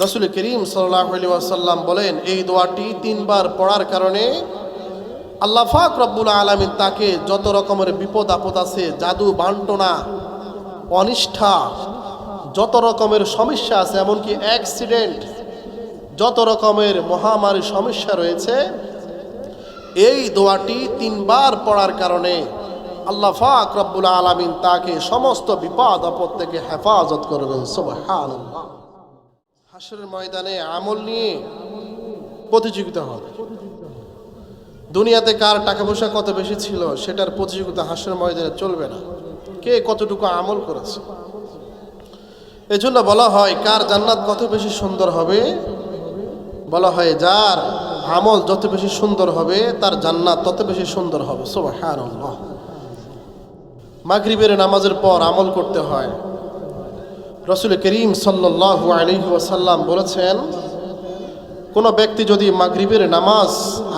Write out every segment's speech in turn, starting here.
রসুল করিম সাল্লাম বলেন, এই দোয়াটি তিনবার পড়ার কারণে আল্লাহ ফাক রব্বুল আলমিন তাকে যত রকমের বিপদ আপদ আছে, জাদু, বান্টনা, অনিষ্ঠা, যত রকমের সমস্যা আছে, এমনকি অ্যাক্সিডেন্ট যত রকমের মহামারী সমস্যা রয়েছে, এই দোয়াটি তিনবার পড়ার কারণে আল্লাহ ফাক রব্বুল আলমিন তাকে সমস্ত বিপদ আপদ থেকে হেফাজত করবেন। সুবহানাল্লাহ। হাসরের ময়দানে আমল নিয়ে প্রতিযোগিতা হবে দুনিয়াতে কার টাকা পয়সা কত বেশি ছিল সেটার প্রতিযোগিতা হাসরের ময়দানে চলবে না। কে কতটুকু আমল করেছে? এজন্য বলা হয়, কার জান্নাত কত বেশি সুন্দর হবে? বলা হয়, যার আমল যত বেশি সুন্দর হবে, তার জান্নাত তত বেশি সুন্দর হবে। সুবহানাল্লাহ। মাগরিবের নামাজের পর আমল করতে হয়। রসুল করিম সাল্লাল্লাহু আলাইহি ওয়াসাল্লাম বলেছেন, কোনো ব্যক্তি যদি মাগরিবের নামাজ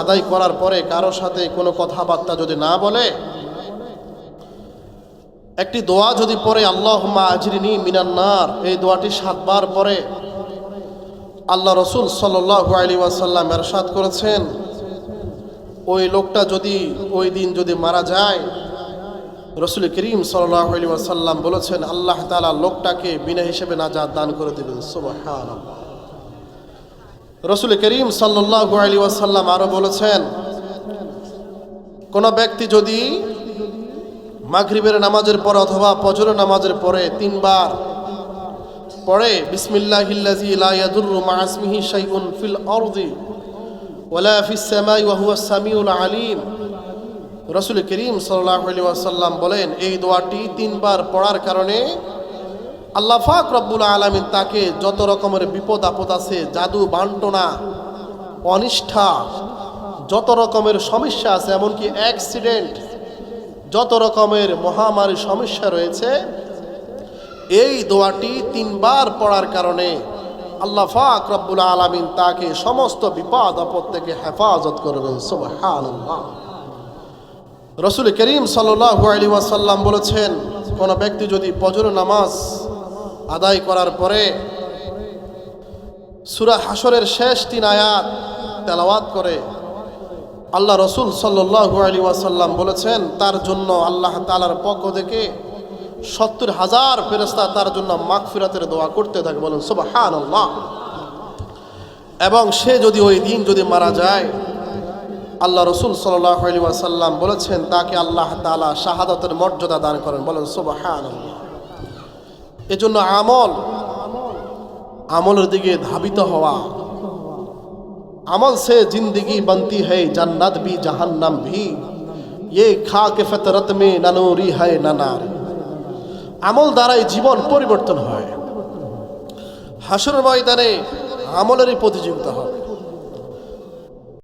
আদায় করার পরে কারও সাথে কোনো কথাবার্তা যদি না বলে, একটি দোয়া যদি পরে আল্লাহ আজরিনি মিনান্নার এই দোয়াটি সাতবার পরে আল্লাহ রসুল সাল্লাহ আলী ওয়াসাল্লাম এরশাদ করেছেন, ওই লোকটা যদি ওই দিন যদি মারা যায় রসুল করিম সাল্লাহ আলী ওয়াসাল্লাম বলেছেন, আল্লাহ তালা লোকটাকে বিনা হিসেবে নাজাদ দান করে দেবেন। রসুল করিম সাল্লাহ আলী ওয়াসাল্লাম বলেছেন, কোনো ব্যক্তি যদি মাগরিবের নামাজের পর অথবা ফজর নামাজের পরে তিনবার পড়ে বিসমিল্লাহিল্লাজি ফিল সামাই আলিম রসুল করিম ওয়াসাল্লাম বলেন, এই দোয়াটি তিনবার পড়ার কারণে আল্লাহ পাক রব্বুল আলামিন তাকে যত রকমের বিপদ আপদ আছে, জাদু, বান্টনা, অনিষ্ঠা, যত রকমের সমস্যা আছে, এমনকি অ্যাক্সিডেন্ট যত রকমের মহামারী সমস্যা রয়েছে, এই দোয়াটি তিনবার পড়ার কারণে আল্লাহ ফাক রব্বুল আলমিন তাকে সমস্ত বিপদ আপদ থেকে হেফাজত করবেন। সুবহানাল্লাহ। রসুল করিম সাল্লাল্লাহু আলাইহি ওয়াসাল্লাম বলেছেন, কোন ব্যক্তি যদি ফজর নামাজ আদায় করার পরে সূরা হাসরের শেষ তিন আয়াত তেলাওয়াত করে, আল্লাহ রসুল সাল্লাল্লাহু আলাইহি ওয়াসাল্লাম বলেছেন, তার জন্য আল্লাহ তাআলার পক্ষ থেকে সত্তর হাজার ফেরেস্তা তার জন্য মাগফিরাতের দোয়া করতে থাকে। বলেন, সুবহানাল্লাহ। এবং সে যদি ওই দিন যদি মারা যায় আল্লাহ রসুল সাল্লাহ আলী ওয়াসাল্লাম বলেছেন তাকে আল্লাহ তালা শাহাদতের মর্যাদা দান করেন বলেন সুবহানাল্লাহ এজন্য আমল আমলের দিকে ধাবিত হওয়া अमल से जिंदगी बनती है जन्नत भी जहन्नम भी ये खाक ফেতরত মে নানুরি হয় নানারি আমল দ্বারাই জীবন পরিবর্তন হয় হাসর ময়দানে আমলেরই প্রতিযোগিতা হবে